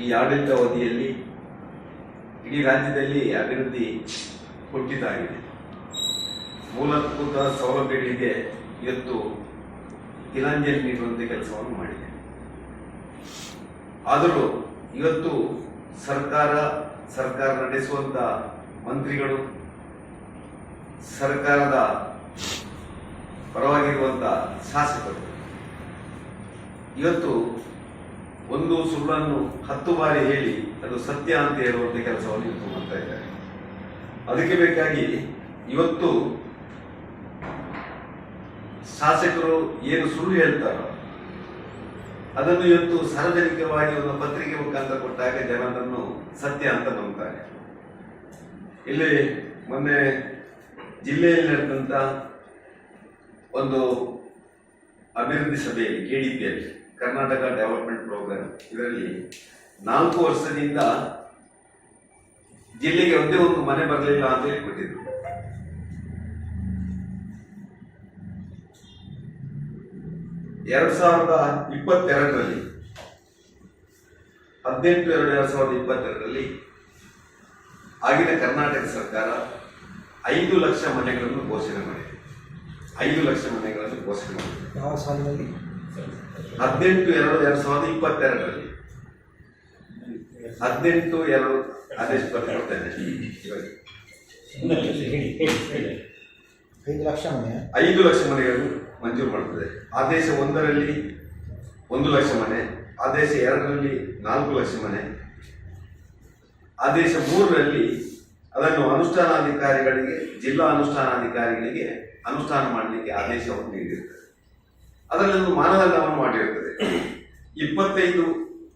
ಈ ಆಡಳಿತಾವಧಿಯಲ್ಲಿ ಇಡೀ ರಾಜ್ಯದಲ್ಲಿ ಅಭಿವೃದ್ಧಿ ಕುಂಠಿತಾಗಿದೆ ಮೂಲಭೂತ ಸೌಲಭ್ಯಗಳಿಗೆ ಇವತ್ತು ತಿಲಾಂಜಲಿ ನೀಡುವಂತೆ ಕೆಲಸವನ್ನು ಮಾಡಿದೆ. ಆದರೂ ಇವತ್ತು ಸರ್ಕಾರ ಸರ್ಕಾರ ನಡೆಸುವಂತ ಮಂತ್ರಿಗಳು, ಸರ್ಕಾರದ ಪರವಾಗಿರುವಂತ ಶಾಸಕರು, ಇವತ್ತು ಒಂದು ಸುಳ್ಳನ್ನು ಹತ್ತು ಬಾರಿ ಹೇಳಿ ಅದು ಸತ್ಯ ಅಂತ ಹೇಳುವಂತ ಕೆಲಸವನ್ನು ಇವತ್ತು ಮಾಡ್ತಾ ಇದ್ದಾರೆ. ಅದಕ್ಕೆ ಬೇಕಾಗಿ ಇವತ್ತು ಶಾಸಕರು ಏನು ಸುಳ್ಳು ಹೇಳ್ತಾರೋ ಅದನ್ನು ಇವತ್ತು ಸಾರ್ವಜನಿಕವಾಗಿ ಒಂದು ಪತ್ರಿಕೆ ಮುಖಾಂತರ ಕೊಟ್ಟಾಗ ಜನ ಅದನ್ನು ಸತ್ಯ ಅಂತ ನಂಬ್ತಾರೆ. ಇಲ್ಲಿ ಮೊನ್ನೆ ಜಿಲ್ಲೆಯಲ್ಲಿ ನಡೆದಂತ ಒಂದು ಅಭಿವೃದ್ಧಿ ಸಭೆಯಲ್ಲಿ ಕೆಡಿಪಿಯಲ್ಲಿ ಕರ್ನಾಟಕ ಡೆವಲಪ್ಮೆಂಟ್ ಪ್ರೋಗ್ರಾಮ್ ಇದರಲ್ಲಿ ನಾಲ್ಕು ವರ್ಷದಿಂದ ಜಿಲ್ಲೆಗೆ ಒಂದೇ ಒಂದು ಮನೆ ಬರಲಿಲ್ಲ ಅಂತ ಹೇಳ್ಬಿಟ್ಟಿದ್ರು. ಎರಡ್ ಸಾವಿರದ ಇಪ್ಪತ್ತೆರಡರಲ್ಲಿ, ಹದಿನೆಂಟು ಎರಡು ಎರಡ್ ಸಾವಿರದ ಇಪ್ಪತ್ತೆರಡರಲ್ಲಿ ಆಗಿನ ಕರ್ನಾಟಕ ಸರ್ಕಾರ ಐದು ಲಕ್ಷ ಮನೆಗಳನ್ನು ಘೋಷಣೆ ಮಾಡಿದೆ. ಐದು ಲಕ್ಷ ಮನೆಗಳನ್ನು ಘೋಷಣೆ ಮಾಡಿದೆ. ಯಾವ ಸಾಲಿನಲ್ಲಿ ಹದಿನೆಂಟು ಎರಡು ಎರಡು ಸಾವಿರದ ಇಪ್ಪತ್ತೆರಡರಲ್ಲಿ. ಹದಿನೆಂಟು ಎರಡು ಆದೇಶ ಬರ್ಕೊಡ್ತೇನೆ ಐದು ಲಕ್ಷ ಮನೆ. ಐದು ಲಕ್ಷ ಮನೆಗಳನ್ನು ಮಂಜೂರು ಮಾಡುತ್ತದೆ ಆದೇಶ ಒಂದರಲ್ಲಿ ಒಂದು ಲಕ್ಷ ಮನೆ ಆದೇಶ ಎರಡರಲ್ಲಿ ನಾಲ್ಕು ಲಕ್ಷ ಮನೆ ಆದೇಶ ಮೂರರಲ್ಲಿ ಅದನ್ನು ಅನುಷ್ಠಾನಾಧಿಕಾರಿಗಳಿಗೆ ಜಿಲ್ಲಾ ಅನುಷ್ಠಾನಾಧಿಕಾರಿಗಳಿಗೆ ಅನುಷ್ಠಾನ ಮಾಡಲಿಕ್ಕೆ ಆದೇಶವನ್ನು ನೀಡಿರುತ್ತದೆ ಅದರಲ್ಲಿ ಒಂದು ಮಾನದಂಡವನ್ನು ಮಾಡಿರುತ್ತದೆ ಇಪ್ಪತ್ತೈದು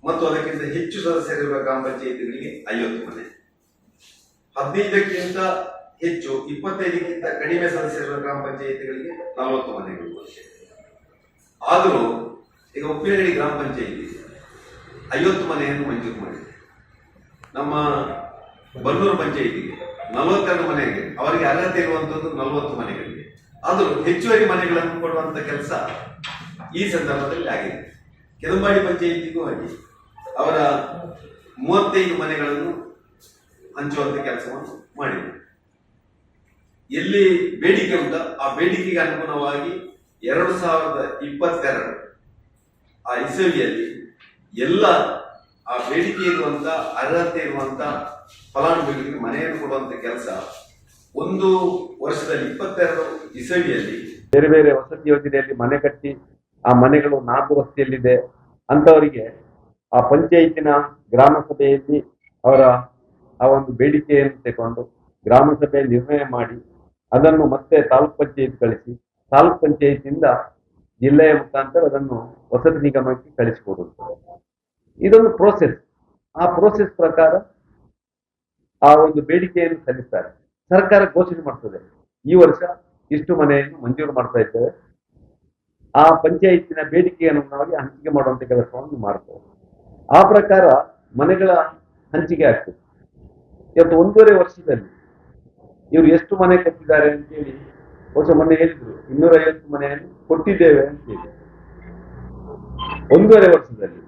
ಮತ್ತು ಅದಕ್ಕಿಂತ ಹೆಚ್ಚು ಸದಸ್ಯರಿರುವ ಗ್ರಾಮ ಪಂಚಾಯಿತಿಗಳಿಗೆ ಐವತ್ತು ಮನೆ ಹದಿನೈದಕ್ಕಿಂತ ಹೆಚ್ಚು, ಇಪ್ಪತ್ತೈದಕ್ಕಿಂತ ಕಡಿಮೆ ಸದಸ್ಯರಿರುವ ಗ್ರಾಮ ಪಂಚಾಯಿತಿಗಳಿಗೆ ನಲವತ್ತು ಮನೆಗಳು ಆದರೂ, ಈಗ ಉಪ್ಪಿನಗಡಿ ಗ್ರಾಮ ಪಂಚಾಯಿತಿ ಐವತ್ತು ಮನೆಯನ್ನು ಮಂಜೂರು ಮಾಡಿದೆ. ನಮ್ಮ ಬನ್ನೂರು ಪಂಚಾಯಿತಿಗೆ ನಲವತ್ತೆರಡು ಮನೆಗೆ ಅವರಿಗೆ ಅರ್ಹತೆ ಇರುವಂತದ್ದು ನಲವತ್ತು ಮನೆಗಳಿಗೆ ಆದರೂ ಹೆಚ್ಚುವರಿ ಮನೆಗಳನ್ನು ಕೊಡುವಂತ ಕೆಲಸ ಈ ಸಂದರ್ಭದಲ್ಲಿ ಆಗಿದೆ. ಕೆದಂಬಾಡಿ ಪಂಚಾಯಿತಿಗೂ ಹಾಗೆ. ಅವರ ಮೂವತ್ತೈದು ಮನೆಗಳನ್ನು ಹಂಚುವಂತ ಕೆಲಸವನ್ನು ಮಾಡಿದೆ ಎಲ್ಲಿ ಬೇಡಿಕೆ ಉಂಟ ಆ ಬೇಡಿಕೆಗೆ ಅನುಗುಣವಾಗಿ ಎರಡು ಸಾವಿರದ ಇಪ್ಪತ್ತೆರಡು ಆ ಇಸವಿಯಲ್ಲಿ ಎಲ್ಲ ಆ ಬೇಡಿಕೆ ಇರುವಂತ, ಅರ್ಹತೆ ಇರುವಂತ ಫಲಾನುಭವಿಗಳಿಗೆ ಮನೆಯನ್ನು ಕೊಡುವಂತ ಕೆಲಸ ಒಂದು ವರ್ಷದಲ್ಲಿ ಇಪ್ಪತ್ತೆರಡು ಇಸವಿಯಲ್ಲಿ ಬೇರೆ ಬೇರೆ ವಸತಿ ಯೋಜನೆಯಲ್ಲಿ ಮನೆ ಕಟ್ಟಿ ಆ ಮನೆಗಳು ನಾಲ್ಕು ರಸ್ತೆಯಲ್ಲಿದೆ. ಅಂತವರಿಗೆ ಆ ಪಂಚಾಯತಿನ ಗ್ರಾಮ ಸಭೆಯಲ್ಲಿ ಅವರ ಆ ಒಂದು ಬೇಡಿಕೆಯನ್ನು ತಗೊಂಡು ಗ್ರಾಮ ಸಭೆ ನಿರ್ಣಯ ಮಾಡಿ ಅದನ್ನು ಮತ್ತೆ ತಾಲೂಕ್ ಪಂಚಾಯತ್ ಕಳಿಸಿ, ತಾಲೂಕ್ ಪಂಚಾಯತಿಯಿಂದ ಜಿಲ್ಲೆಯ ಮುಖಾಂತರ ಅದನ್ನು ವಸತಿ ನಿಗಮಕ್ಕೆ ಕಳಿಸಿಕೊಡುವುದು. ಇದೊಂದು ಪ್ರೋಸೆಸ್ ಆ ಪ್ರೋಸೆಸ್ ಪ್ರಕಾರ ಆ ಒಂದು ಬೇಡಿಕೆಯನ್ನು ಸಲ್ಲಿಸ್ತಾರೆ. ಸರ್ಕಾರ ಘೋಷಣೆ ಮಾಡ್ತದೆ. ಈ ವರ್ಷ ಇಷ್ಟು ಮನೆಯನ್ನು ಮಂಜೂರು ಮಾಡ್ತಾ ಇದ್ದೇವೆ. ಆ ಪಂಚಾಯತಿನ ಬೇಡಿಕೆ ಅನುಗುಣವಾಗಿ ಹಂಚಿಕೆ ಮಾಡುವಂತ ಕೆಲಸವನ್ನು ಮಾಡ್ತೇವೆ. ಆ ಪ್ರಕಾರ ಮನೆಗಳ ಹಂಚಿಕೆ ಆಗ್ತದೆ. ಇವತ್ತು ಒಂದೂವರೆ ವರ್ಷದಲ್ಲಿ ಇವರು ಎಷ್ಟು ಮನೆ ಕಟ್ಟಿದ್ದಾರೆ ಅಂತೇಳಿ ಹೊಸ ಮೊನ್ನೆ ಹೇಳಿದ್ರು. ಇನ್ನೂರ ಐವತ್ತು ಮನೆಯನ್ನು ಕೊಟ್ಟಿದ್ದೇವೆ ಅಂತೇಳಿ. ಒಂದೂವರೆ ವರ್ಷದಲ್ಲಿ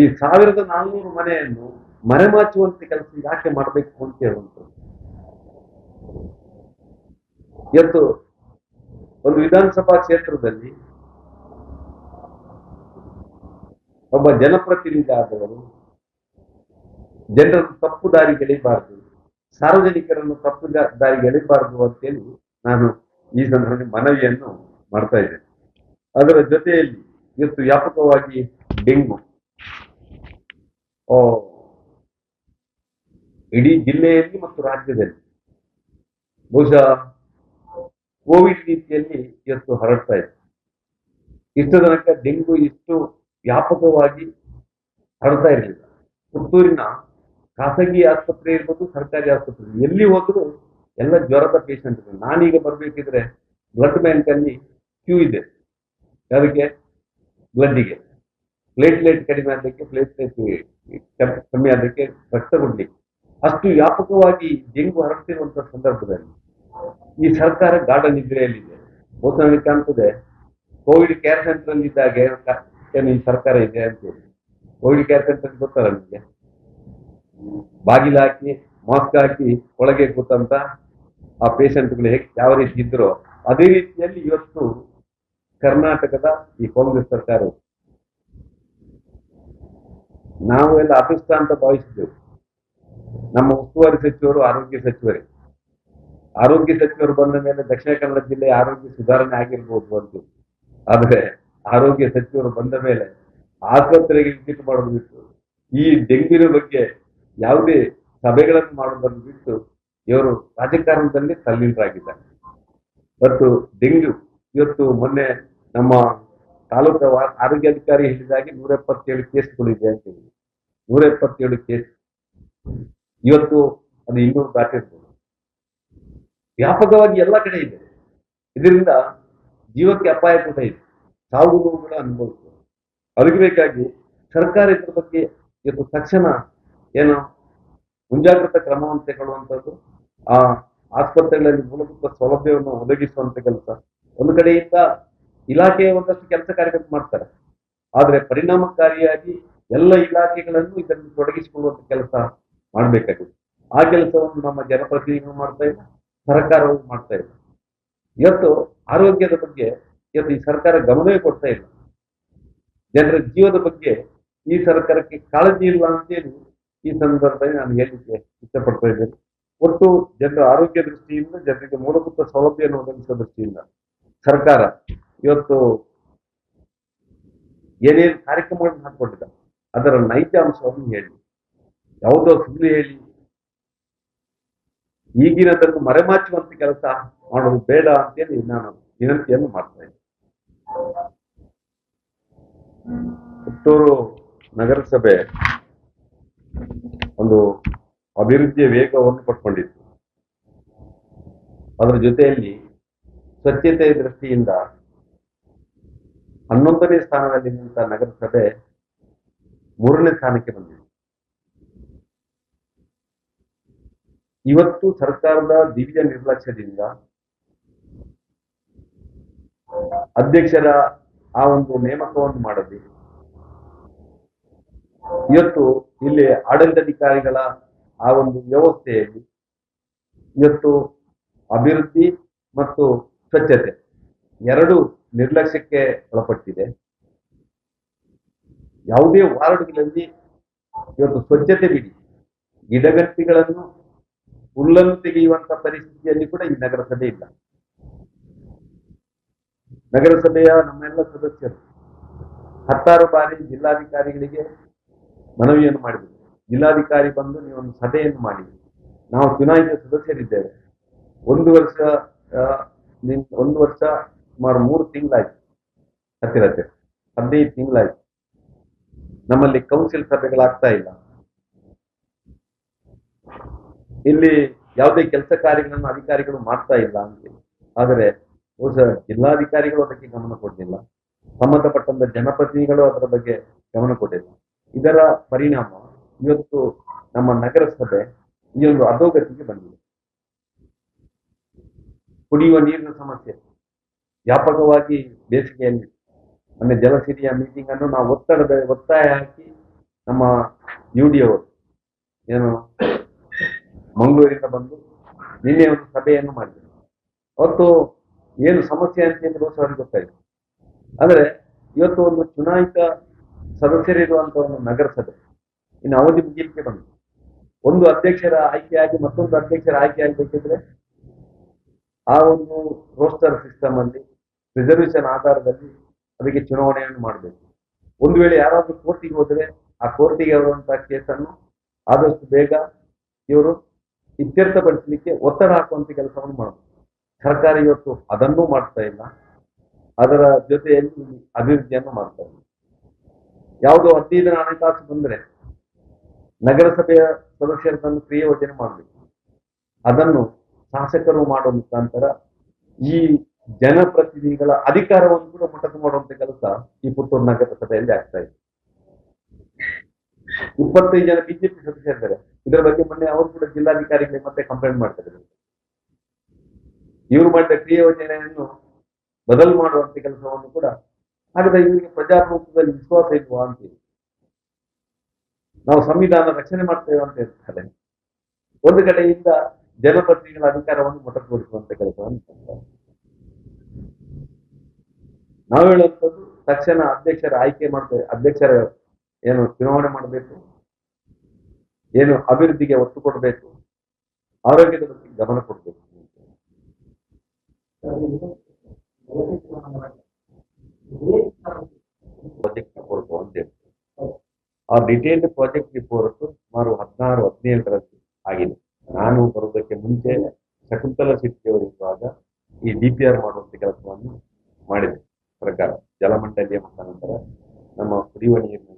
ಈ ಸಾವಿರದ ನಾನ್ನೂರು ಮನೆಯನ್ನು ಮರೆಮಾಚುವಂತ ಕೆಲಸ ಯಾಕೆ ಮಾಡಬೇಕು ಅಂತ ಹೇಳುವಂಥದ್ದು. ಇವತ್ತು ಒಂದು ವಿಧಾನಸಭಾ ಕ್ಷೇತ್ರದಲ್ಲಿ ಒಬ್ಬ ಜನಪ್ರತಿನಿಧಿ ಆದವರು, ಜನರನ್ನು ತಪ್ಪು ದಾರಿ ಎಳಿಬಾರದು, ಸಾರ್ವಜನಿಕರನ್ನು ತಪ್ಪು ದಾರಿ ದಾರಿಗೆ ಎಳಿಬಾರದು ಅಂತೇಳಿ ನಾನು ಈ ಸಂದರ್ಭದಲ್ಲಿ ಮನವಿಯನ್ನು ಮಾಡ್ತಾ ಇದ್ದೇನೆ. ಅದರ ಜೊತೆಯಲ್ಲಿ ಇವತ್ತು ವ್ಯಾಪಕವಾಗಿ ಡೆಂಗು ಇಡೀ ಜಿಲ್ಲೆಯಲ್ಲಿ ಮತ್ತು ರಾಜ್ಯದಲ್ಲಿ ಬಹುಶಃ ಕೋವಿಡ್ ರೀತಿಯಲ್ಲಿ ಇವತ್ತು ಹರಡ್ತಾ ಇದೆ. ಇಷ್ಟು ತನಕ ಡೆಂಗು ಇಷ್ಟು ವ್ಯಾಪಕವಾಗಿ ಹರಡ್ತಾ ಇರಲಿಲ್ಲ. ಪುತ್ತೂರಿನ ಖಾಸಗಿ ಆಸ್ಪತ್ರೆ ಇರ್ಬೋದು, ಸರ್ಕಾರಿ ಆಸ್ಪತ್ರೆ ಎಲ್ಲಿ ಹೋದ್ರು ಎಲ್ಲ ಜ್ವರದ ಪೇಷಂಟ್ ನಾನೀಗ ಬರಬೇಕಿದ್ರೆ ಬ್ಲಡ್ ಬ್ಯಾಂಕ್ ಅಲ್ಲಿ ಕ್ಯೂ ಇದೆ. ಅದಕ್ಕೆ ಬ್ಲಡ್ಡಿಗೆ ಪ್ಲೇಟ್ಲೆಟ್ ಕಡಿಮೆ ಆದಕ್ಕೆ ಪ್ಲೇಟ್ಲೆಟ್ ಕಮ್ಮಿ ಆದಕ್ಕೆ ರಕ್ತ ಕೊಡ್ಲಿಕ್ಕೆ ಅಷ್ಟು ವ್ಯಾಪಕವಾಗಿ ಡೆಂಗು ಹರಡ್ತಿರುವಂತಹ ಸಂದರ್ಭದಲ್ಲಿ ಈ ಸರ್ಕಾರ ಗಾಢ ನಿದ್ರೆಯಲ್ಲಿದೆ. ಬಹುಶಃ ನನಗೆ ಕಾಣ್ತದೆ ಕೋವಿಡ್ ಕೇರ್ ಸೆಂಟರ್ ಅಲ್ಲಿ ಏನು ಈ ಸರ್ಕಾರ ಇದೆ ಅಂತೇಳಿ ಕೋವಿಡ್ ಕೇರ್ ಸೆಂಟರ್ ಗೊತ್ತಲ್ಲ ನಿಮಗೆ? ಬಾಗಿಲು ಹಾಕಿ, ಮಾಸ್ಕ್ ಹಾಕಿ ಒಳಗೆ ಕೂತಂತ ಆ ಪೇಷಂಟ್ಗಳು ಹೇಗೆ ಯಾವ ರೀತಿ ಇದ್ರೋ ಅದೇ ರೀತಿಯಲ್ಲಿ ಇವತ್ತು ಕರ್ನಾಟಕದ ಈ ಕಾಂಗ್ರೆಸ್ ಸರ್ಕಾರ. ಇದೆ. ನಾವು ಎಲ್ಲ ಅದೃಷ್ಟ ಅಂತ ಭಾವಿಸಿದ್ದೆವು. ನಮ್ಮ ಉಸ್ತುವಾರಿ ಸಚಿವರು, ಆರೋಗ್ಯ ಸಚಿವರೇ. ಆರೋಗ್ಯ ಸಚಿವರು ಬಂದ ಮೇಲೆ ದಕ್ಷಿಣ ಕನ್ನಡ ಜಿಲ್ಲೆಯ ಆರೋಗ್ಯ ಸುಧಾರಣೆ ಆಗಿರ್ಬೋದು ಅಂತ ಆದರೆ ಆರೋಗ್ಯ ಸಚಿವರು ಬಂದ ಮೇಲೆ ಆಸ್ಪತ್ರೆಗೆ ವಿಸಿಟ್ ಮಾಡೋದು ಬಿಟ್ಟು, ಈ ಡೆಂಗಿನ ಬಗ್ಗೆ ಯಾವುದೇ ಸಭೆಗಳನ್ನು ಮಾಡೋದನ್ನು ಬಿಟ್ಟು, ಇವರು ರಾಜಕಾರಣದಲ್ಲಿ ತಲ್ಲೀನರಾಗಿದ್ದಾರೆ ಮತ್ತು ಡೆಂಗ್ಯೂ, ಇವತ್ತು ಮೊನ್ನೆ ನಮ್ಮ ತಾಲೂಕು ಆರೋಗ್ಯಾಧಿಕಾರಿ ಹೇಳಿದಾಗೆ ನೂರ ಎಪ್ಪತ್ತೇಳು ಕೇಸ್ಗಳಿದೆ ಅಂತ ಹೇಳಿ ನೂರ ಎಪ್ಪತ್ತೇಳು ಕೇಸ್. ಇವತ್ತು ಅದು ಇನ್ನೂರು ದಾಟಿರ್ಬೋದು ವ್ಯಾಪಕವಾಗಿ ಎಲ್ಲ ಕಡೆ ಇದೆ. ಇದರಿಂದ ಜೀವಕ್ಕೆ ಅಪಾಯ ಕೂಡ ಇದೆ. ಸಾವು ಕೂಡ ಅನುಭವಿಸ್ತದೆ ಅದಕ್ಕೆ ಬೇಕಾಗಿ ಸರ್ಕಾರ ಇದ್ರ ಬಗ್ಗೆ ಇವತ್ತು ತಕ್ಷಣ ಏನು ಮುಂಜಾಗ್ರತಾ ಕ್ರಮವನ್ನು ತಗೊಳ್ಳುವಂಥದ್ದು ಆ ಆಸ್ಪತ್ರೆಗಳಲ್ಲಿ ಮೂಲಭೂತ ಸೌಲಭ್ಯವನ್ನು ಒದಗಿಸುವಂತ ಕೆಲಸ. ಒಂದು ಕಡೆಯಿಂದ ಇಲಾಖೆಯ ಒಂದಷ್ಟು ಕೆಲಸ ಕಾರ್ಯಕ್ರಮ ಮಾಡ್ತಾರೆ. ಆದರೆ ಪರಿಣಾಮಕಾರಿಯಾಗಿ ಎಲ್ಲ ಇಲಾಖೆಗಳನ್ನು ಇದನ್ನು ತೊಡಗಿಸಿಕೊಳ್ಳುವಂತ ಕೆಲಸ ಮಾಡಬೇಕಾಗಿದೆ ಆ ಕೆಲಸವನ್ನು ನಮ್ಮ ಜನಪ್ರತಿನಿಧಿಗಳು ಮಾಡ್ತಾ ಇಲ್ಲ, ಸರ್ಕಾರವು ಮಾಡ್ತಾ ಇಲ್ಲ. ಇವತ್ತು ಆರೋಗ್ಯದ ಬಗ್ಗೆ ಇವತ್ತು ಈ ಸರ್ಕಾರ ಗಮನವೇ ಕೊಡ್ತಾ ಇಲ್ಲ. ಜನರ ಜೀವದ ಬಗ್ಗೆ ಈ ಸರ್ಕಾರಕ್ಕೆ ಕಾಳಜಿ ಇಲ್ಲ ಅಂತೇಳಿ ಈ ಸಂದರ್ಭದಲ್ಲಿ ನಾನು ಹೇಳಲಿಕ್ಕೆ ಇಷ್ಟಪಡ್ತಾ ಇದ್ದೇನೆ. ಒಟ್ಟು ಜನರ ಆರೋಗ್ಯ ದೃಷ್ಟಿಯಿಂದ, ಜನರಿಗೆ ಮೂಲಭೂತ ಸೌಲಭ್ಯವನ್ನು ಒದಗಿಸುವ ದೃಷ್ಟಿಯಿಂದ ಸರ್ಕಾರ ಇವತ್ತು ಏನೇನು ಕಾರ್ಯಕ್ರಮಗಳನ್ನು ಹಾಕಿಕೊಟ್ಟಿದೆ ಅದರ ನೈಜ ಅಂಶವನ್ನು ಹೇಳಿ. ಯಾವುದೋ ಸುಳ್ಳು ಹೇಳಿ. ಈಗಿನದನ್ನು ಮರೆಮಾಚುವಂತ ಕೆಲಸ ಮಾಡೋದು ಬೇಡ ಅಂತೇಳಿ ನಾನು ವಿನಂತಿಯನ್ನು ಮಾಡ್ತಾ ಇದ್ದೆ ಪುತ್ತೂರು ನಗರಸಭೆ ಒಂದು ಅಭಿವೃದ್ಧಿಯ ವೇಗವನ್ನು ಪಡ್ಕೊಂಡಿತ್ತು. ಅದರ ಜೊತೆಯಲ್ಲಿ ಸ್ವಚ್ಛತೆಯ ದೃಷ್ಟಿಯಿಂದ ಹನ್ನೊಂದನೇ ಸ್ಥಾನದಲ್ಲಿ ನಿಂತ ನಗರಸಭೆ ಮೂರನೇ ಸ್ಥಾನಕ್ಕೆ ಬಂದಿದೆ. ಇವತ್ತು ಸರ್ಕಾರದ ದಿವ್ಯ ನಿರ್ಲಕ್ಷ್ಯದಿಂದ ಅಧ್ಯಕ್ಷರ ಆ ಒಂದು ನೇಮಕವನ್ನು ಮಾಡದೆ ಇವತ್ತು ಇಲ್ಲಿ ಆಡಳಿತಾಧಿಕಾರಿಗಳ ಆ ಒಂದು ವ್ಯವಸ್ಥೆಯಲ್ಲಿ ಇವತ್ತು ಅಭಿವೃದ್ಧಿ ಮತ್ತು ಸ್ವಚ್ಛತೆ ಎರಡು ನಿರ್ಲಕ್ಷ್ಯಕ್ಕೆ ಒಳಪಟ್ಟಿದೆ. ಯಾವುದೇ ವಾರ್ಡ್ಗಳಲ್ಲಿ ಇವತ್ತು ಸ್ವಚ್ಛತೆ ಬಿಡಿ. ಗಿಡಗಂಟಿಗಳನ್ನು ಹುಲ್ಲನ್ನು ತೆಗೆಯುವಂತ ಪರಿಸ್ಥಿತಿಯಲ್ಲಿ ಕೂಡ ಈ ನಗರಸಭೆ ಇಲ್ಲ. ನಗರಸಭೆಯ ನಮ್ಮೆಲ್ಲ ಸದಸ್ಯರು ಹತ್ತಾರು ಬಾರಿ ಜಿಲ್ಲಾಧಿಕಾರಿಗಳಿಗೆ ಮನವಿಯನ್ನು ಮಾಡಿದ್ರು. ಜಿಲ್ಲಾಧಿಕಾರಿ ಬಂದು ನೀವೊಂದು ಸಭೆಯನ್ನು ಮಾಡಿ. ನಾವು ಚುನಾಯಿತ ಸದಸ್ಯರಿದ್ದೇವೆ. ಒಂದು ವರ್ಷ ನಿಮ್, ಒಂದು ವರ್ಷ ಸುಮಾರು ಮೂರು ತಿಂಗಳಾಯ್ತು. ಹತ್ತಿರ ಹತ್ತಿರ. ಹದಿನೈದು ತಿಂಗಳಾಯ್ತು. ನಮ್ಮಲ್ಲಿ ಕೌನ್ಸಿಲ್ ಸಭೆಗಳಾಗ್ತಾ ಇಲ್ಲ. ಇಲ್ಲಿ ಯಾವುದೇ ಕೆಲಸ ಕಾರ್ಯಗಳನ್ನು ಅಧಿಕಾರಿಗಳು ಮಾಡ್ತಾ ಇಲ್ಲ ಅಂತೇಳಿ ಆದರೆ ಜಿಲ್ಲಾಧಿಕಾರಿಗಳು ಅದಕ್ಕೆ ಗಮನ ಕೊಡಲಿಲ್ಲ. ಸಂಬಂಧಪಟ್ಟಂತ ಜನಪ್ರತಿನಿಧಿಗಳು ಅದರ ಬಗ್ಗೆ ಗಮನ ಕೊಟ್ಟಿಲ್ಲ ಇದರ ಪರಿಣಾಮ ಇವತ್ತು ನಮ್ಮ ನಗರಸಭೆ ಈ ಒಂದು ಅಧೋಗತಿಗೆ ಬಂದಿದೆ. ಕುಡಿಯುವ ನೀರಿನ ಸಮಸ್ಯೆ ವ್ಯಾಪಕವಾಗಿ ಬೇಸಿಗೆಯಲ್ಲಿ ಮೊನ್ನೆ ಜಲಸಿರಿಯ ಮೀಟಿಂಗ್ ಅನ್ನು ನಾವು ಒತ್ತಡದ ಒತ್ತಾಯ ಹಾಕಿ ನಮ್ಮ ಯು ಡಿ ಅವರು ಏನು ಮಂಗಳೂರಿಂದ ಬಂದು ನಿನ್ನೆ ಒಂದು ಸಭೆಯನ್ನು ಮಾಡಿದರು. ಅವತ್ತು ಏನು ಸಮಸ್ಯೆ ಅಂತ ಹೇಳಿ ಬಹುಶಃ ಅವರಿಗೆ ಗೊತ್ತಾಯಿತು. ಆದರೆ ಇವತ್ತು ಒಂದು ಚುನಾಯಿತ ಸದಸ್ಯರಿರುವಂತ ಒಂದು ನಗರಸಭೆ, ಇನ್ನು ಅವಧಿ ಮುಗಿಲಿಕ್ಕೆ ಬಂತು. ಒಂದು ಅಧ್ಯಕ್ಷರ ಆಯ್ಕೆಯಾಗಿ ಮತ್ತೊಂದು ಅಧ್ಯಕ್ಷರ ಆಯ್ಕೆ ಆಗಬೇಕಿದ್ರೆ ಆ ಒಂದು ರೋಸ್ಟರ್ ಸಿಸ್ಟಮ್ ಅಲ್ಲಿ ರಿಸರ್ವೇಶನ್ ಆಧಾರದಲ್ಲಿ ಅದಕ್ಕೆ ಚುನಾವಣೆಯನ್ನು ಮಾಡಬೇಕು. ಒಂದು ವೇಳೆ ಯಾರಾದರೂ ಕೋರ್ಟಿಗೆ ಹೋದರೆ ಆ ಕೋರ್ಟಿಗೆ ಬರುವಂತಹ ಕೇಸನ್ನು ಆದಷ್ಟು ಬೇಗ ಇವರು ಇತ್ಯರ್ಥಪಡಿಸಲಿಕ್ಕೆ ಒತ್ತಡ ಹಾಕುವಂತ ಕೆಲಸವನ್ನು ಮಾಡಬೇಕು. ಸರ್ಕಾರ ಇವತ್ತು ಅದನ್ನೂ ಮಾಡ್ತಾ ಇಲ್ಲ. ಅದರ ಜೊತೆಯಲ್ಲಿ ಅಭಿವೃದ್ಧಿಯನ್ನು ಮಾಡ್ತಾ ಇಲ್ಲ. ಯಾವುದೋ ಹದಿನೈದು ಹಣಕಾಸು ಬಂದ್ರೆ ನಗರಸಭೆಯ ಸದಸ್ಯರನ್ನು ಕ್ರಿಯೋಜನೆ ಮಾಡಬೇಕು. ಅದನ್ನು ಶಾಸಕರು ಮಾಡುವ ಮುಖಾಂತರ ಈ ಜನಪ್ರತಿನಿಧಿಗಳ ಅಧಿಕಾರವನ್ನು ಕೂಡ ಮೊಟಕು ಮಾಡುವಂತ ಕೆಲಸ ಈ ಪುತ್ತೂರು ನಗರಸಭೆಯಲ್ಲಿ ಆಗ್ತಾ ಇದೆ. ಇಪ್ಪತ್ತೈದು ಜನ ಬಿಜೆಪಿ ಸದಸ್ಯರಿದ್ದಾರೆ ಇದರ ಬಗ್ಗೆ ಮೊನ್ನೆ ಅವರು ಕೂಡ ಜಿಲ್ಲಾಧಿಕಾರಿಗಳಿಗೆ ಮತ್ತೆ ಕಂಪ್ಲೇಂಟ್ ಮಾಡ್ತಾರೆ ಇವ್ರು ಮಾಡಿದ ಕ್ರಿಯೆ ಯೋಜನೆಯನ್ನು ಬದಲು ಮಾಡುವಂತ ಕೆಲಸವನ್ನು ಕೂಡ ಹಾಗಾದ್ರೆ ಇವರಿಗೆ ಪ್ರಜಾಪ್ರಭುತ್ವದಲ್ಲಿ ವಿಶ್ವಾಸ ಇಲ್ವಾ ಅಂತೀವಿ ನಾವು ಸಂವಿಧಾನ ರಕ್ಷಣೆ ಮಾಡ್ತೇವೆ ಅಂತ ಇರ್ತಾರೆ ಒಂದು ಕಡೆಯಿಂದ ಜನಪ್ರತಿನಿಧಿಗಳ ಅಧಿಕಾರವನ್ನು ಮೊಟಕುಗೊಳಿಸುವಂತ ಕೆಲಸ ಅಂತ ನಾವು ಹೇಳುವಂಥದ್ದು ತಕ್ಷಣ ಅಧ್ಯಕ್ಷರ ಆಯ್ಕೆ ಮಾಡ್ತೇವೆ. ಅಧ್ಯಕ್ಷರ ಏನು ಚುನಾವಣೆ ಮಾಡಬೇಕು. ಏನು ಅಭಿವೃದ್ಧಿಗೆ ಒತ್ತು ಕೊಡಬೇಕು, ಆರೋಗ್ಯದ ಬಗ್ಗೆ ಗಮನ ಕೊಡಬೇಕು. ಪ್ರಾಜೆಕ್ಟ್ ಆ ಡಿಟೇಲ್ಡ್ ಪ್ರಾಜೆಕ್ಟ್ ರಿಪೋರ್ಟ್ ಸುಮಾರು ಹದಿನಾರು, ಹದಿನೇಳರಲ್ಲಿ ಆಗಿದೆ. ನಾನು ಬರುವುದಕ್ಕೆ ಮುಂಚೆ ಶಕುಂತಲ ಅವರು ಇರುವಾಗ ಈ ಡಿ ಪಿ ಆರ್ ಮಾಡುವಂತ ಕೆಲಸವನ್ನು ಮಾಡಿದೆ. ಸರ್ಕಾರ ಜಲಮಂಡಳಿಯ ಮುಖಾಂತರ ನಮ್ಮ ಕುಡಿಯುವ ನೀರಿನ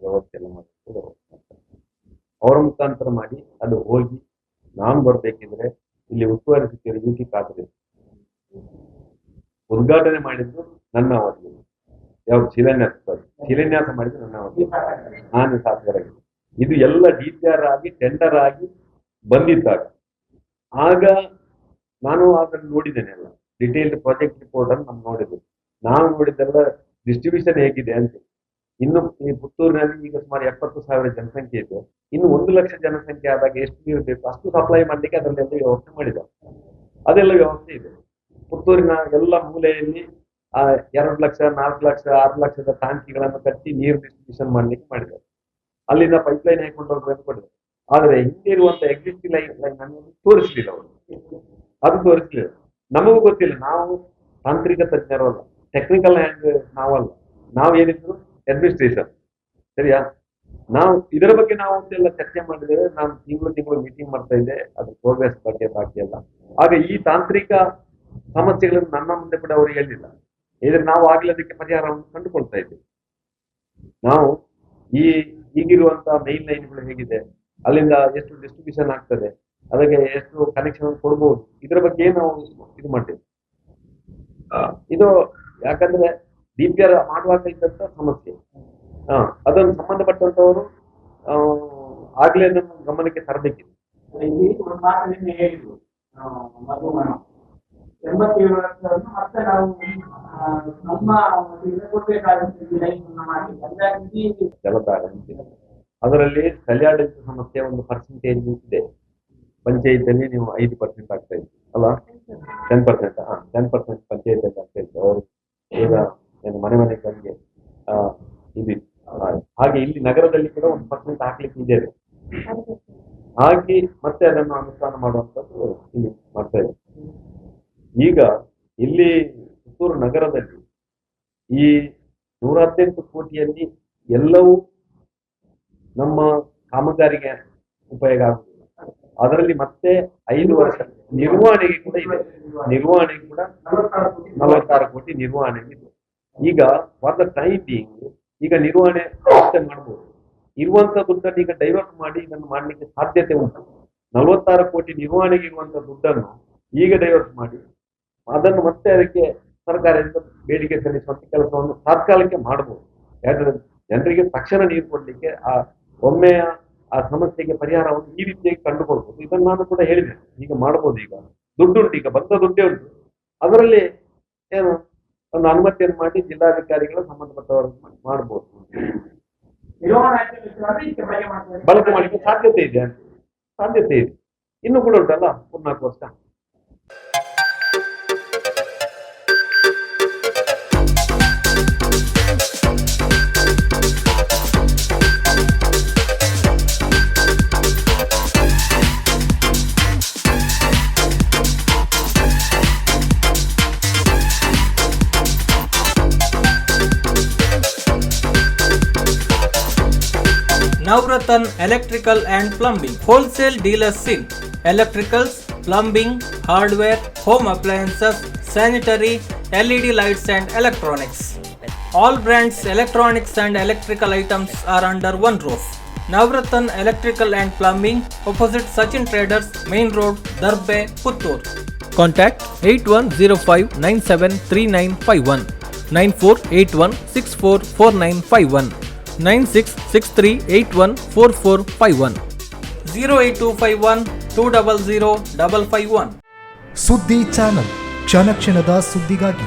ಅವರ ಮುಖಾಂತರ ಮಾಡಿ ಅದು ಹೋಗಿ ನಾನು ಬರ್ಬೇಕಿದ್ರೆ ಇಲ್ಲಿ ಉಸ್ತುವಾರಿ ಸಚಿವರು ಯು ಖಾತ್ರಿ. ಉದ್ಘಾಟನೆ ಮಾಡಿದ್ದು ನನ್ನ ಅವಧಿ. ಯಾವ ಶಿಲಾನ್ಯಾಸ ಶಿಲಾನ್ಯಾಸ ಮಾಡಿದ್ದು ನನ್ನ ಅವಧಿ. ನಾನು ಶಾಸಕರಾಗಿದ್ದೆ ಇದು ಎಲ್ಲ ಡಿ ಪಿ ಆರ್ ಆಗಿ ಟೆಂಡರ್ ಆಗಿ ಬಂದಿದ್ದಾಗ. ಆಗ ನಾನು ಅದನ್ನು ನೋಡಿದ್ದೇನೆ ಎಲ್ಲ ಡಿಟೇಲ್ಡ್ ಪ್ರಾಜೆಕ್ಟ್ ರಿಪೋರ್ಟ್ ಅನ್ನು ನಾನು ನೋಡಿದ್ದೆ ನಾವು ನೋಡಿದ್ದೆಲ್ಲ ಡಿಸ್ಟ್ರಿಬ್ಯೂಷನ್ ಹೇಗಿದೆ ಅಂತ. ಇನ್ನು ಈ ಪುತ್ತೂರಿನಲ್ಲಿ ಈಗ ಸುಮಾರು ಎಪ್ಪತ್ತು ಸಾವಿರ ಜನಸಂಖ್ಯೆ ಇದೆ. ಇನ್ನು ಒಂದು ಲಕ್ಷ ಜನಸಂಖ್ಯೆ ಆದಾಗ ಎಷ್ಟು ನೀರು ಬೇಕು? ಅಷ್ಟು ಸಪ್ಲೈ ಮಾಡ್ಲಿಕ್ಕೆ ಅದರಲ್ಲೆಲ್ಲ ವ್ಯವಸ್ಥೆ ಮಾಡಿದ್ದಾರೆ. ಅದೆಲ್ಲ ವ್ಯವಸ್ಥೆ ಇದೆ. ಪುತ್ತೂರಿನ ಎಲ್ಲ ಮೂಲೆಯಲ್ಲಿ, ಆ, ಎರಡು ಲಕ್ಷ, ನಾಲ್ಕು ಲಕ್ಷ, ಆರು ಲಕ್ಷದ ಟ್ಯಾಂಕಿಗಳನ್ನು ಕಟ್ಟಿ ನೀರು ಡಿಸ್ಟ್ರಿಬ್ಯೂಷನ್ ಮಾಡ್ಲಿಕ್ಕೆ ಮಾಡಿದ್ದಾರೆ. ಅಲ್ಲಿಂದ ಪೈಪ್ ಲೈನ್ ಹಾಕೊಂಡು ಹೋಗ್ಬೇಕು ಕೊಡಿದ್ದಾರೆ ಆದ್ರೆ ಹಿಂದೆ ಇರುವಂತ ಎಕ್ಸಿಸ್ಟಿಂಗ್ ಲೈನ್ ಲೈನ್ ಅನ್ನು ತೋರಿಸಲಿಲ್ಲ ಅವರು. ಅದು ತೋರಿಸಲಿಲ್ಲ. ನಮಗೂ ಗೊತ್ತಿಲ್ಲ. ನಾವು ತಾಂತ್ರಿಕ ತಜ್ಞರು ಅಲ್ಲ. ಟೆಕ್ನಿಕಲ್ ಹ್ಯಾಂಡ್ ನಾವಲ್ಲ. ನಾವು ಏನಿದ್ರು ಅಡ್ಮಿನಿಸ್ಟ್ರೇಷನ್ ಸರಿಯಾ? ನಾವು ಇದರ ಬಗ್ಗೆ ನಾವು ಒಂದೆಲ್ಲ ಚರ್ಚೆ ಮಾಡಿದ್ದೇವೆ. ನಾನು ತಿಂಗಳು ತಿಂಗಳು ಮೀಟಿಂಗ್ ಮಾಡ್ತಾ ಇದ್ದೆ. ಅದ್ರ ಪ್ರೋಗ್ರೆಸ್ ಬಗ್ಗೆ ಬಾಕಿ ಎಲ್ಲ ಆಗ ಈ ತಾಂತ್ರಿಕ ಸಮಸ್ಯೆಗಳನ್ನು ನನ್ನ ಮುಂದೆ ಕೂಡ ಅವರು ಹೇಳಿಲ್ಲ. ಇದ್ರೆ ನಾವು ಆಗ್ಲೇ ಅದಕ್ಕೆ ಪರಿಹಾರವನ್ನು ಕಂಡುಕೊಳ್ತಾ ಇದ್ದೇವೆ. ನಾವು ಈ ಈಗಿರುವಂತಹ ಮೈನ್ ಲೈನ್ಗಳು ಹೇಗಿದೆ. ಅಲ್ಲಿಂದ ಎಷ್ಟು ಡಿಸ್ಟ್ರಿಬ್ಯೂಷನ್ ಆಗ್ತದೆ. ಅದಕ್ಕೆ ಎಷ್ಟು ಕನೆಕ್ಷನ್ ಕೊಡ್ಬೋದು. ಇದರ ಬಗ್ಗೆ ನಾವು ಇದು ಮಾಡ್ತೇವೆ. ಇದು ಯಾಕಂದ್ರೆ ಡಿ ಪಿ ಆರ್ ಮಾಡುವಾಗ ಇದ್ದಂತ ಸಮಸ್ಯೆ. ಹಾ ಅದನ್ನು ಸಂಬಂಧಪಟ್ಟಂತವರು ಆ, ಆಗ್ಲೇ ಅದನ್ನು ಗಮನಕ್ಕೆ ತರಬೇಕಿದೆ. ಎಂಬತ್ತೇಳು ಮತ್ತೆ ನಾವು ನಮ್ಮ ಕೊಡ್ಬೇಕಾಗುತ್ತೆ. ಅದರಲ್ಲಿ ಕಲ್ಯಾಣ ಸಮಸ್ಯೆ ಒಂದು ಪರ್ಸೆಂಟೇಜ್ ಇದೆ. ಪಂಚಾಯಿತಿಯಲ್ಲಿ ನೀವು ಐದು ಪರ್ಸೆಂಟ್ ಆಗ್ತಾ ಇದ್ದೀವಿ ಅಲ್ಲ? ಟೆನ್ ಪರ್ಸೆಂಟ್ ಹಾ ಟೆನ್ ಪರ್ಸೆಂಟ್ ಪಂಚಾಯತ್ ಆಗ್ತಾ ಇದ್ದೀವಿ ಅವರು ಮನೆ ಮನೆ ಕಡೆಗೆ ಆ, ಇದು ಹಾಗೆ ಇಲ್ಲಿ ನಗರದಲ್ಲಿ ಕೂಡ ಒಂದು ಪರ್ಸೆಂಟ್ ಹಾಕ್ಲಿಕ್ಕೆ ಇದೆ ಹಾಗೆ ಮತ್ತೆ ಅದನ್ನು ಅನುಷ್ಠಾನ ಮಾಡುವಂಥದ್ದು ಇಲ್ಲಿ ಮಾಡ್ತಾ ಇದೆ ಈಗ ಇಲ್ಲಿ ಪುತ್ತೂರು ನಗರದಲ್ಲಿ ಈ ನೂರ ಹದಿನೆಂಟು ಕೋಟಿಯಲ್ಲಿ ಎಲ್ಲವೂ ನಮ್ಮ ಕಾಮಗಾರಿಗೆ ಉಪಯೋಗ ಆಗುದಿಲ್ಲ ಅದರಲ್ಲಿ ಮತ್ತೆ ಐದು ವರ್ಷ ನಿರ್ವಹಣೆಗೆ ಕೂಡ ಇದೆ. ನಿರ್ವಹಣೆಗೆ ಕೂಡ ನಲವತ್ತಾರು ಕೋಟಿ ನಿರ್ವಹಣೆಗೆ ಈಗ ಫಾರ್ ದ ಟೈಮ್ ಬೀಯಿಂಗ್ ಈಗ ನಿರ್ವಹಣೆ ವ್ಯವಸ್ಥೆ ಮಾಡ್ಬೋದು. ಇರುವಂತ ದುಡ್ಡನ್ನು ಈಗ ಡೈವರ್ಟ್ ಮಾಡಿ ಇದನ್ನು ಮಾಡಲಿಕ್ಕೆ ಸಾಧ್ಯತೆ ಉಂಟು. ನಲವತ್ತಾರು ಕೋಟಿ ನಿರ್ವಹಣೆಗೆ ಇರುವಂತ ದುಡ್ಡನ್ನು ಈಗ ಡೈವರ್ಟ್ ಮಾಡಿ, ಅದನ್ನು ಮತ್ತೆ ಅದಕ್ಕೆ ಸರ್ಕಾರದಿಂದ ಬೇಡಿಕೆ ಸಲ್ಲಿಸುವಂತ ಕೆಲಸವನ್ನು ತಾತ್ಕಾಲಿಕ ಮಾಡಬಹುದು ಯಾಕಂದ್ರೆ ಜನರಿಗೆ ತಕ್ಷಣ ನೀರು ಕೊಡ್ಲಿಕ್ಕೆ ಆ ಒಮ್ಮೆಯ ಆ ಸಮಸ್ಯೆಗೆ ಪರಿಹಾರವನ್ನು ಈ ರೀತಿಯಾಗಿ ಕಂಡುಕೊಳ್ಬಹುದು ಇದನ್ನು ನಾನು ಕೂಡ ಹೇಳಿದೆ. ಈಗ ಮಾಡಬಹುದು ಈಗ. ದುಡ್ಡುಂಟು, ಈಗ ಬಂದ ದುಡ್ಡೇ ಉಂಟು. ಅದರಲ್ಲಿ ಏನು ಒಂದು ಅನುಮತಿಯನ್ನು ಮಾಡಿ ಜಿಲ್ಲಾಧಿಕಾರಿಗಳು ಸಂಬಂಧಪಟ್ಟವರು ಮಾಡಬಹುದು ಬಳಕೆ ಮಾಡಲಿಕ್ಕೆ ಸಾಧ್ಯತೆ ಇದೆ. ಸಾಧ್ಯತೆ ಇದೆ. ಇನ್ನು ಕೂಡ ಉಂಟಲ್ಲ? ಮೂರ್ನಾಲ್ಕು ವರ್ಷ? Navratan Electrical and Plumbing Wholesale Dealers in Electricals, Plumbing, Hardware, Home Appliances, Sanitary, LED Lights and Electronics. All brands electronics and electrical items are under one roof. Navratan Electrical and Plumbing opposite Sachin Traders Main Road Darbe Puttur. Contact 8105973951 9481644951 9663814451 08251 200 551 ಸುದ್ದಿ channel ಕ್ಷಣ ಕ್ಷಣದ ಸುದ್ದಿಗಾಗಿ